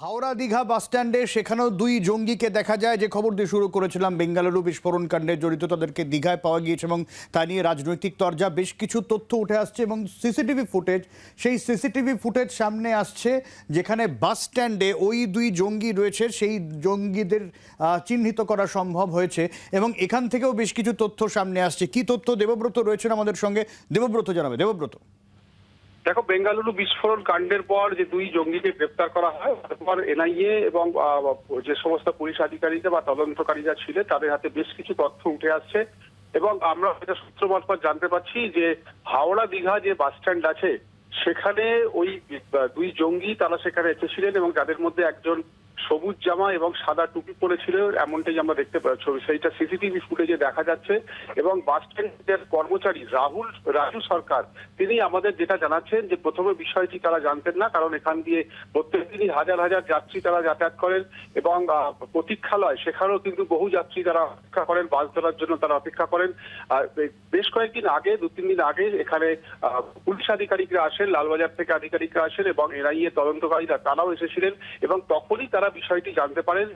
হাওড়া দীঘা বাসস্ট্যান্ডে সেখানেও দুই জঙ্গিকে দেখা যায়। যে খবর দিয়ে শুরু করেছিলাম, বেঙ্গালুরু বিস্ফোরণ কাণ্ডে জড়িত তাদেরকে দীঘায় পাওয়া গিয়েছে এবং তা নিয়ে রাজনৈতিক তরজা বেশ কিছু তথ্য উঠে আসছে এবং সিসিটিভি ফুটেজ, সেই সিসিটিভি ফুটেজ সামনে আসছে যেখানে বাস স্ট্যান্ডে ওই দুই জঙ্গি রয়েছে, সেই জঙ্গিদের চিহ্নিত করা সম্ভব হয়েছে এবং এখান থেকেও বেশ কিছু তথ্য সামনে আসছে। কি তথ্য দেবব্রত রয়েছেন আমাদের সঙ্গে? দেবব্রত জানাবে। দেবব্রত। দেখো, বেঙ্গালুরু বিস্ফোরণ কাণ্ডের পর যে দুই জঙ্গিকে গ্রেপ্তার করা হয়, তারপর এনআইএ এবং যে সমস্ত পুলিশ আধিকারিকরা বা তদন্তকারীরা ছিলেন তাদের হাতে বেশ কিছু তথ্য উঠে আসছে। এবং আমরা এটা সূত্র মারফত জানতে পারছি যে, হাওড়া দীঘা যে বাস স্ট্যান্ড আছে, সেখানে ওই দুই জঙ্গি তারা সেখানে এসেছিলেন এবং যাদের মধ্যে একজন সবুজ জামা এবং সাদা টুপি পরেছিল, এমনটাই আমরা দেখতে পাচ্ছি সেইটা সিসিটিভি ফুটেজে দেখা যাচ্ছে এবং বাস স্ট্যান্ডের কর্মচারী রাহুল রাজু সরকার, তিনি আমাদের যেটা জানাচ্ছেন যে প্রথমে বিষয়টি তারা জানতেন না, কারণ এখান দিয়ে প্রত্যেকদিনই হাজার হাজার যাত্রী তারা যাতায়াত করেন এবং প্রতীক্ষালয়, সেখানেও কিন্তু বহু যাত্রী তারা অপেক্ষা করেন, বাস ধরার জন্য তারা অপেক্ষা করেন। বেশ কয়েকদিন আগে, দু, তিন দিন আগে এখানে পুলিশ আধিকারিকরা আসেন, লালবাজার থেকে আধিকারিকরা আসেন এবং এনআইএ তদন্তকারীরা তারাও এসেছিলেন এবং তখনই তারা বিষয়টি জানতে পারেন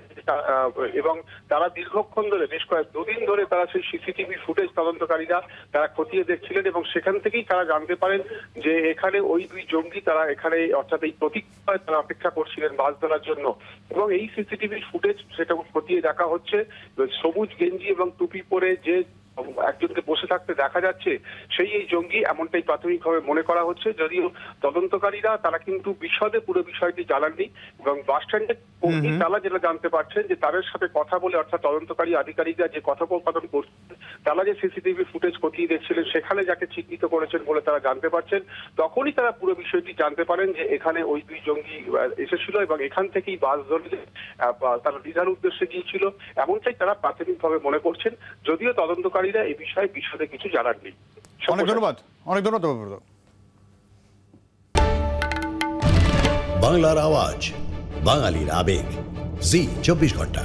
এবং তারা দীর্ঘক্ষণ ধরে, বেশ কয়েক দুদিন ধরে তারা সেই সিসিটিভি ফুটেজ তদন্তকারীরা তারা খতিয়ে দেখছিলেন এবং সেখান থেকেই তারা জানতে পারেন যে এখানে ওই দুই জঙ্গি তারা এখানে, অর্থাৎ এই প্রতীক্ষায় তারা অপেক্ষা করছিলেন মাছ ধরার জন্য। এবং এই সিসিটিভি ফুটেজ সেটা খতিয়ে দেখা হচ্ছে সবুজ গেঞ্জি এবং টুপি পরে যে একজনকে বসে থাকতে দেখা যাচ্ছে সেই এই জঙ্গি এমনটাই প্রাথমিকভাবে মনে করা হচ্ছে। যদিও তদন্তকারীরা তারা কিন্তু বিশদে পুরো বিষয়টি জানাননি এবং বাস স্ট্যান্ডে কর্মী তারা যেটা জানতে পারছেন যে তাদের সাথে কথা বলে অর্থাৎ তদন্তকারী আধিকারিকরা যে কথোপকথন করছেন তারা যে সিসিটিভি ফুটেজ খতিয়ে দেখছিলেন সেখানে যাকে চিহ্নিত করেছেন বলে তারা জানতে পারছেন। তখনই তারা পুরো বিষয়টি জানতে পারেন যে এখানে ওই দুই জঙ্গি এসেছিল এবং এখান থেকেই বাস ধরে তারা দীঘার উদ্দেশ্যে গিয়েছিল। এমনটাই তারা প্রাথমিকভাবে মনে করছেন। যদিও তদন্তকারীরা এ বিষয়ে বিশদে কিছু জানাননি অনেক ধন্যবাদ। অনেক ধন্যবাদ বাংলার আওয়াজ বাঙালির আবেগ। জি চব্বিশ ঘণ্টা।